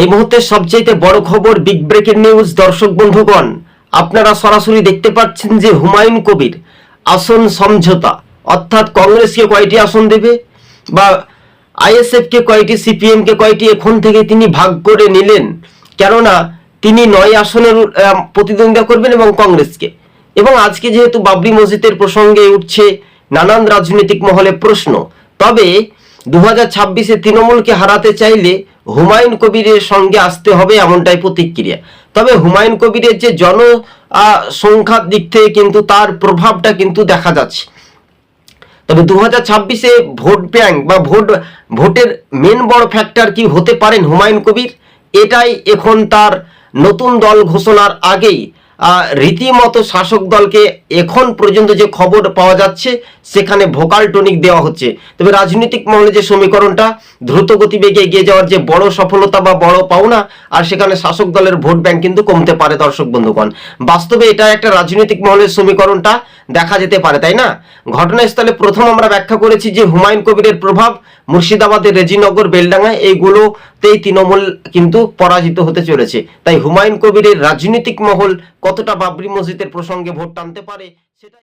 এই মুহূর্তে সবচেয়ে বড় খবর বিগ ব্রেকিং নিউজ দর্শক বন্ধুগণ। আপনারা সরাসরি দেখতে পাচ্ছেন যে হুমায়ুন কবির আসন সমঝোতা। অর্থাৎ কংগ্রেসকে কয়টি আসন দেবে বা আইএসএফকে কয়টি, সিপিএমকে কয়টি, এখন থেকে তিনি ভাগ করে নিলেন। কেননা তিনি নয় আসনের প্রতিদ্বন্দ্বিতা করবেন এবং কংগ্রেসকে। এবং আজকে যেহেতু বাবরি মসজিদের প্রসঙ্গে উঠছে নানান রাজনৈতিক মহলে প্রশ্ন, তবে দু হাজার ছাব্বিশে তৃণমূলকে হারাতে চাইলে হুমায়ুন কবিরের সঙ্গে আসতে হবে এমনটাই প্রতিক্রিয়া। তবে হুমায়ুন কবিরের যে জন সংখ্যার দিক থেকে কিন্তু তার প্রভাবটা কিন্তু দেখা যাচ্ছে। তবে দু হাজার ছাব্বিশে ভোট ব্যাংক বা ভোট, ভোটের মেন বড় ফ্যাক্টর কি হতে পারেন হুমায়ুন কবির? এটাই এখন তার নতুন দল ঘোষণার আগেই রীতিমতো শাসক দলকে এখন পর্যন্ত যে খবর পাওয়া যাচ্ছে, সেখানে ভোকাল টনিক দেওয়া হচ্ছে। তবে রাজনৈতিক মহলে যে সমীকরণটা, দ্রুত গতিবেগে এগিয়ে যাওয়ার যে বড় সফলতা বা বড় পাওনা, আর সেখানে শাসক দলের ভোট ব্যাংক কিন্তু কমতে পারে দর্শক বন্ধুগণ। বাস্তবে এটা একটা রাজনৈতিক মহলের সমীকরণটা দেখা যেতে পারে, তাই না? ঘটনাস্থলে প্রথম আমরা ব্যাখ্যা করেছি যে হুমায়ুন কবিরের প্রভাব মুর্শিদাবাদের রেজিনগর বেলডাঙ্গা এইগুলোতেই তৃণমূল কিন্তু পরাজিত হতে চলেছে। তাই হুমায়ুন কবিরের রাজনৈতিক মহল কতটা বাবরি মসজিদের প্রসঙ্গে ভোট টানতে পারে সেটা